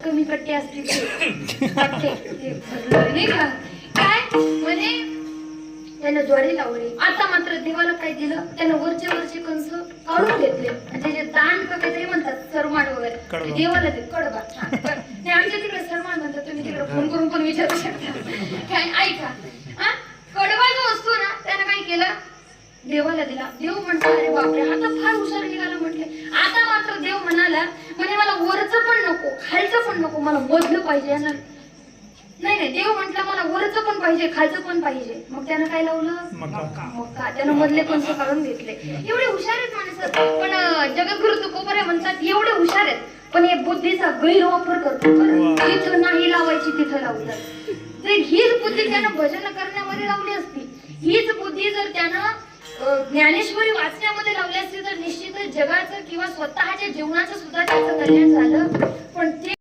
कमी कट्टे असतील नाही का? काय? म्हणे त्यानं ज्वारी लावली. आता मात्र देवाला काय दिलं? त्यानं वरचे वरचे कंस काढून घेतले. त्याचे दान काहीतरी म्हणतात सरमाड वगैरे. देवाला ते कडबा. नाही आमच्या तिकडे सरमाड म्हणतात तुम्ही तिकडे फोन करून पण विचारू शकता? काय? ऐका. हा? कडबा जो असतो ना त्यानं काय केलं? देवाला दिला. देव म्हणतो अरे बापरे आता फार हुशार निघाला म्हटले आता मात्र देव म्हणाला म्हणजे मला वरचं पण खालचं पण नको मला मधलं पाहिजे यांना. नाही नाही देव म्हटलं मला वरचं पण पाहिजे खालचं पण पाहिजे. मग त्यानं काय लावलं? मका त्यानं मधले कंस काढून घेतले. एवढे हुशार आहेत माणसं. पण जगद्गुरु तुकोबरे म्हणतात एवढे हुशार आहेत. पण हे बुद्धीचा गैरवापर करतो. इथं नाही लावायची तिथं लावतात. तर हीच बुद्धी त्यानं भजन करण्यामध्ये लावली असती हीच बुद्धी जर त्यानं ज्ञानेश्वरी वाचण्यामध्ये लावली असती तर निश्चितच जगाचं किंवा स्वतःच्या जीवनाचं सुद्धा त्याचं कल्याण झालं. पण